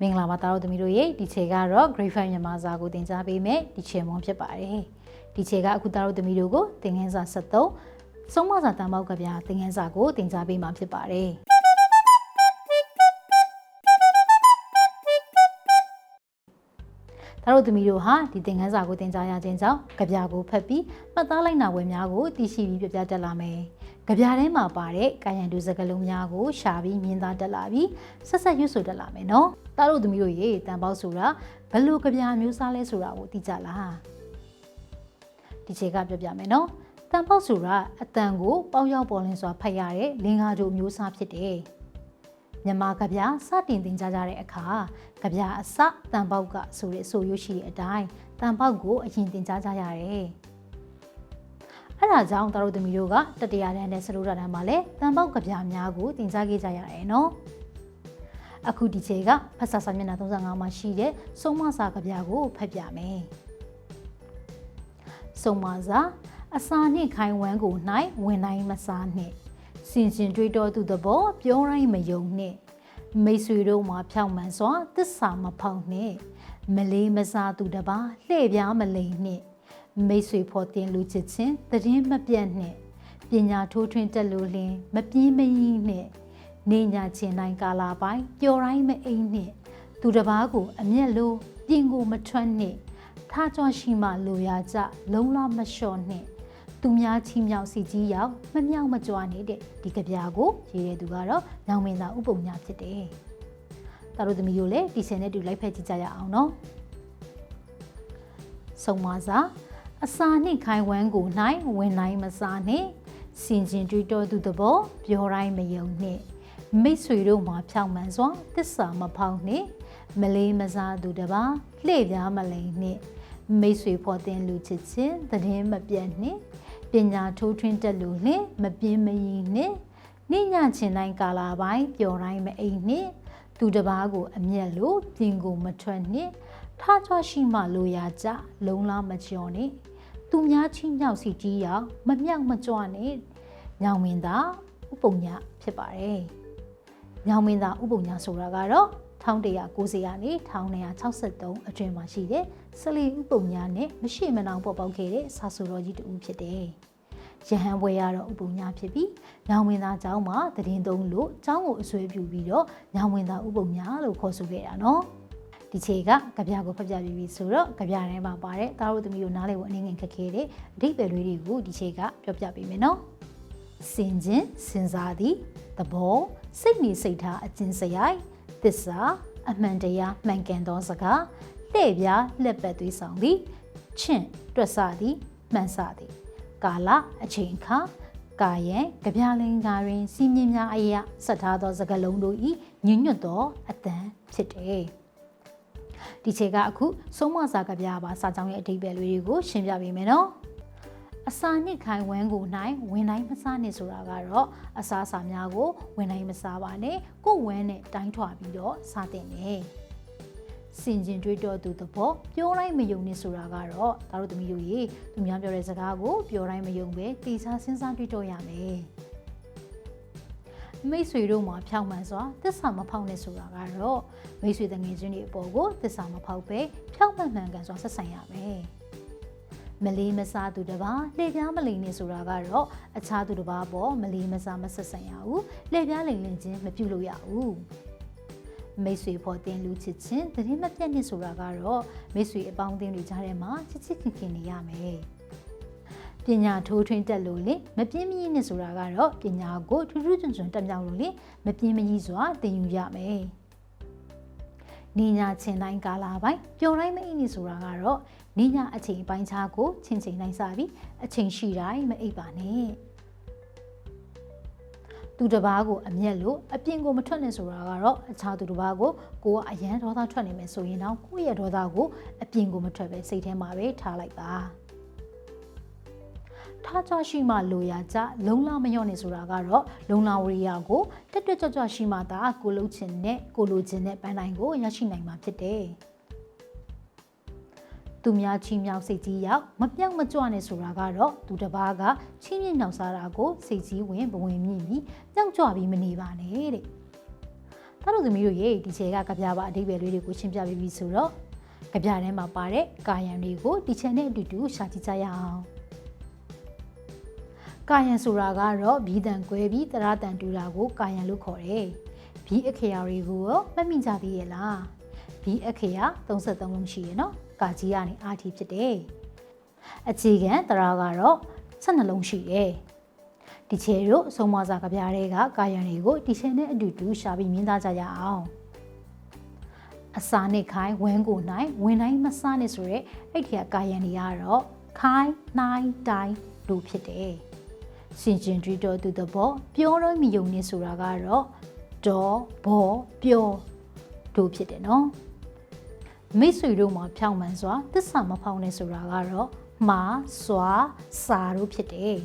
မင်္ဂလာပါတာတို့သမီးတို့ရေဒီခြေကတော့ Grade 5မြန်မာစာကိုသင်ကြားပေးမယ်ဒီခြေမွန်ဖြစ်ပါတယ်ဒီခြေကအခုတာတို့သမီးတို့ကိုသင်ခန်းစာ73ဆုံးမစာတန်ပေါက်ကဗျာသင်ခန်းစာကိုသင်ကြားပေးမှာဖြစ်ပါတယ်ဒါတို့သမီးတို့ဟာဒီသင်ခန်းစာကိုသင်ကြားရခြင်းကြောင့်ကြပြကိုဖတ်ပြီးမှတ်သားလိုက်နာဝယ်များကိုသိရှိပြီးပြပြတတ်လာမယ်။ ကြပြထဲမှာပါတဲ့ကာယံတူစကားလုံးများကိုရှာပြီးမြင်သားတက်လာပြီးဆက်ဆက်ရွတ်ဆိုတတ်လာမယ်နော်။ဒါတို့သမီးတို့ရေတန်ပေါက်ဆိုတာဘယ်လိုကြပြမျိုးစားလဲဆိုတာကိုသိကြလား။ဒီခြေကပြောပြမယ်နော်။တန်ပေါက်ဆိုတာအတန်ကိုပေါက်ရောက်ပေါ်လင်းစွာဖတ်ရတဲ့လင်္ကာကြိုမျိုးစားဖြစ်တယ်။မြန်မာကဗျာစတင်တင်ကြကြတဲ့အခါကဗျာအစတန်ပေါက်ကဆိုတဲ့ဆိုရွရှိတဲ့အတိုင်းတန်ပေါက်ကိုအရင်တင်ကြကြရတယ်။ အဲ့ဒါကြောင့်တို့သမီးတို့ကတတရာတန်းနဲ့စလို့ရတန်းမှာလဲတန်ပေါက်ကဗျာများကိုတင်ကြခဲ့ကြရတယ်နော်။အခုဒီချိန်ကဖတ်စာစာမျက်နှာ35မှာရှိတဲ့စုံမစာကဗျာကိုဖတ်ပြမယ်။စုံမစာအစာနှင့်ခိုင်ဝမ်းကို၌ဝင်နိုင်မစားနှင့်စင်စင်တွေးတော်သူသဘောပြောတိုင်းမယုံနှင့်မိတ်ဆွေတို့မှာဖြောင့်မှန်စွာတစ္ဆာမဖောက်နှင့်မလေးမစားသူတပါလှည့်ပြားမလိမ်နှင့် မိတ်ဆွေဖော်တင်လူချစ်ချင်းတည်င်းမပြတ်နှင့်ပညာထိုးထွင်းတက်လို့လင်းမပြင်းမရင်နှင့်နေညာချင်းတိုင်းကာလာပိုင်းပျော်တိုင်းမအိမ်နှင့် သူတပားကို အမျက်လိုပြင်ကိုမထွက်နှင့်ထားကြွရှိမှလိုရာကြလုံးလာမလျှော့နှင့်သူများချီမြောက်စီကြီးရောက်မမြောက်မကြွနေတဲ့ဒီကြပြာကိုရေးတဲ့သူကတော့ညောင်မင်းသားဥပုံညာဖြစ်တယ်။တာတို့သမီးတို့လည်းဒီဆန်နဲ့တူလိုက်ဖက်ကြည့်ကြရအောင်နော်။ဆုံးမစာ အစာနှင့်ခိုင်ဝမ်းကို၌ဝင်နိုင်မစားနှင့်စင်ကျင်တွေးတော်သူသဘောပြောတိုင်းမယုံနှင့်မိတ်ဆွေတို့မှာဖြောင့်မှန်စွာတစ္ဆာမဖောက်နှင့်မလေးမစားသူတပါလှည့်ပြားမလိမ်နှင့်မိတ်ဆွေဖော်တင်လူချစ်ချင်းသတင်းမပြတ်နှင့်ပညာထိုးထွင်းတက်လို့လင်မပြင်းမရင်နှင့်နိညာချင်တိုင်းကာလာပိုင်းပျော်တိုင်းမအိမ်နှင့်သူတပားကိုအမျက်လို့ပြင်ကိုမထွက်နှင့်ထားချွားရှိမှလိုရာကြလုံလားမကျော်နှင့် သူများချင်းမြောက်စီကြီးရောက်မမြောက်မကြွနဲ့ညောင်မင်းသားဥပုံညာဖြစ်ပါတယ်ညောင်မင်းသားဥပုံညာဆိုတာကတော့1190ကနေ1263အတွင်းမှာရှိတဲ့စလီဥပုံညာနဲ့မရှိမနောင်ပေါ်ပေါက်ခဲ့တဲ့စာဆိုတော်ကြီးတူဖြစ်တယ်။ရဟန်းဘွယ်ရတော့ဥပုံညာဖြစ်ပြီးညောင်ဝင်သားเจ้าမှာတည်င်းသုံးလို့เจ้าကိုအဆွဲပြုပြီးတော့ညောင်ဝင်သားဥပုံညာလို့ခေါ်ဆိုခဲ့တာနော်။ ဒီခြေကကြပြကိုဖတ်ပြပြီးပြီဆိုတော့ကြပြထဲမှာပါတဲ့သားတို့သမီးတို့နားလည်ဖို့အနေငယ်ခက်ခဲတဲ့အဓိပ္ပာယ်လေးတွေကိုဒီခြေကပြောပြပေးမယ်နော်။စင်ချင်းစင်စားသည်သဘောစိတ်နေစိတ်ထားအကျဉ်းစရိုက်သစ္စာအမှန်တရားမှန်ကန်သောစကားလှည့်ပြားလက်ပတ်သွေးဆောင်သည်ချင့်တွက်ဆသည်မှန်ဆသည်ကာလအချိန်အခါကာယံကြပြလင်္ကာတွင်စီမင်းများအရာဆက်ထားသောစကားလုံးတို့၏ညညွတ်သောအတန်ဖြစ်တယ် ဒီခြေကအခုဆုံးမစာကြပြပါစာကြောင်းရဲ့အဓိပ္ပာယ်လေးတွေကိုရှင်းပြပေးမယ်နော်အစာနှစ်ခိုင်ဝမ်းကိုနိုင်ဝင်တိုင်းမစားနဲ့ဆိုတာကတော့အစာအစာများကိုဝင်တိုင်းမစားပါနဲ့ကိုယ်ဝမ်းနဲ့တိုင်းထွာပြီးတော့စားတင်တယ်စင်ကျင်တွေးတော်သူသဘောပြောတိုင်းမယုံနဲ့ဆိုတာကတော့ဒါတို့သမီးတို့ရေသူများပြောတဲ့စကားကိုပြောတိုင်းမယုံပဲတိစားစဉ်းစားတွေးတော်ရမယ် မိတ်ဆွေတို့မှာဖြောင့်မှန်စွာသစ္စာမဖောက်နဲ့ဆိုတာကတော့မိတ်ဆွေတငယ်ချင်းတွေအပေါ်ကိုသစ္စာမဖောက်ပဲဖြောင့်မှန်မှန်ကန်စွာဆက်ဆံရမယ်မလေးမစားသူတပါလှည့်ပြားမလိမ်နေဆိုတာကတော့အခြားသူတပါပေါ်မလေးမစားမဆက်ဆံရဘူးလှည့်ပြားလိမ်လင်ခြင်းမပြုလုပ်ရဘူးမိတ်ဆွေဖို့တင်လူချစ်ချင်းတရင်မပြတ်နေဆိုတာကတော့မိတ်ဆွေအပေါင်းအသင်းတွေကြားထဲမှာချစ်ချစ်ခင်ခင်နေရမယ် ပညာထိုးထွင်းတက်လို့လေမပြင်းမကြီးနဲ့ဆိုတာကတော့ပညာကိုထူးထူးချွန်ချွန်တက်မြောက်လို့လေမပြင်းမကြီးစွာသင်ယူရမယ်နေညာချင်းတိုင်းကာလာပိုင်းပျော်တိုင်းမအိနေဆိုတာကတော့နေညာအချိန်ပိုင်းခြားကိုချင်းချင်းနိုင်စားပြီးအချိန်ရှိတိုင်းမအိပ်ပါနဲ့သူတစ်ပါးကိုအမျက်လို့အပြင်ကိုမထွက်နဲ့ဆိုတာကတော့အခြားသူတစ်ပါးကိုကိုကအရန်ဒေါသထွက်နေမယ်ဆိုရင်တော့ကိုယ့်ရဲ့ဒေါသကိုအပြင်ကိုမထွက်ပဲစိတ်ထဲမှာပဲထားလိုက်ပါ ထားကြရှိမှလိုရာကြလုံလာမလျော့နေဆိုတာကတော့လုံလာဝရိယကိုတက်တက်ကြွကြွရှိမှသာကိုလှုပ်ခြင်းနဲ့ကိုလိုခြင်းနဲ့ပန်းတိုင်းကိုရရှိနိုင်မှာဖြစ်တယ်။သူများချီးမြှောက်စိတ်ကြီးရောက်မပြောင်းမကြွနဲ့ဆိုတာကတော့သူတစ်ပါးကချီးမြှောက်နှောက်စားတာကိုစိတ်ကြီးဝင်ဘဝင်မြင့်ပြီးကြောက်ကြွပြီးမနေပါနဲ့တဲ့တာတို့သမီးတို့ရေဒီချေကကြပြပါအဓိပ္ပာယ်လေးတွေကိုရှင်းပြပေးပြီဆိုတော့ကြပြထဲမှာပါတဲ့ကာယံတွေကိုဒီချေနဲ့အတူတူရှာကြည့်ကြရအောင် ကာယံဆိုတာကတော့ဘီတန်ကွဲပြီးတရတန်တူတာကိုကာယံလို့ခေါ်တယ်ဘီအခရာတွေကိုရောမမိကြသေးရဲ့လားဘီအခရာ33လုံးရှိရနော်ကာကြီးကနေအာတီဖြစ်တယ်အခြေခံတရာကတော့12လုံးရှိတယ်ဒီချေတို့အဆုံးမစာကြပြားတွေကကာယံတွေကိုဒီချေနဲ့အတူတူရှာပြီးမြင်သားကြရအောင်အစာနဲ့ခိုင်းဝန်းကိုနိုင်ဝင်တိုင်းမစနဲ့ဆိုရဲအဲ့ဒီကကာယံတွေကတော့ခိုင်းနိုင်တိုင်းလို့ဖြစ်တယ် စင်ကျင်တူတော်သူတဘောပြောတော့မြုံနေဆိုတာကတော့ဒေါ်ဘောပြောတို့ဖြစ်တယ်နော်မိတ်ဆွေတို့မှာဖြောင်းမှန်စွာတစ္ဆာမဖောင်းနေဆိုတာကတော့မှားစွာစာတို့ဖြစ်တယ်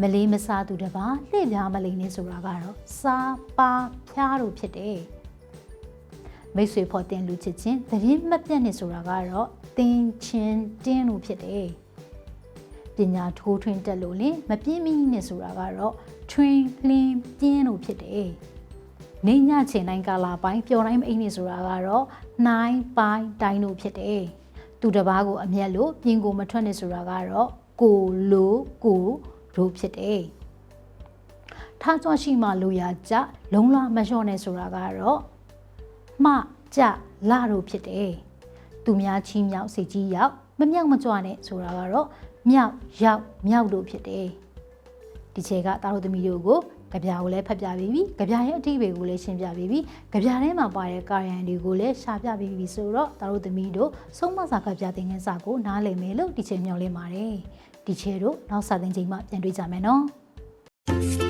မလေးမစားသူတပါလှည့်ပြားမလိမ့်နေဆိုတာကတော့စာပါဖြားတို့ဖြစ်တယ်မိတ်ဆွေဖို့တင်လူချစ်ချင်းသတရင်မပြတ်နေဆိုတာကတော့တင်ချင်းတင်းလို့ဖြစ်တယ် ပညာထိုးထွင်းတက်လို့လင်မပြင်းမီနဲ့ဆိုတာကတော့ထွင်းလင်းပြင်းလို့ဖြစ်တယ်နေညချိန်တိုင်းကာလာပိုင်းပျော်တိုင်းမအိမ်နေဆိုတာကတော့နိုင်ပိုင်းတိုင်းလို့ဖြစ်တယ်သူတစ်ပါးကိုအမျက်လို့ပြင်ကိုမထွက်နေဆိုတာကတော့ကိုလိုကိုတို့ဖြစ်တယ်ထားကြွရှိမှလိုရာကြလုံလမလျှော့နေဆိုတာကတော့မှကြလာတို့ဖြစ်တယ်သူများချီးမြောက်စိတ်ကြီးရောက်မမြောက်မကြွနဲ့ဆိုတာကတော့ မြောက်ရောက်မြောက်တို့ဖြစ်တယ်ဒီချေကတာတို့သမီးတို့ကိုကြပြာကိုလည်းဖတ်ပြပြီးပြီကြပြာရဲ့အတိအပေကိုလည်းရှင်းပြပြီးပြီကြပြာထဲမှာပါတဲ့ကာယံတွေကိုလည်းရှာပြပြီးပြီဆိုတော့တာတို့သမီးတို့ဆုံးမစာကြပြသင်ခန်းစာကိုနားလည်မယ်လို့ဒီချေမျှော်လင့်ပါတယ်ဒီချေတို့နောက်စာသင်ချိန်မှာပြန်တွေ့ကြမယ်နော်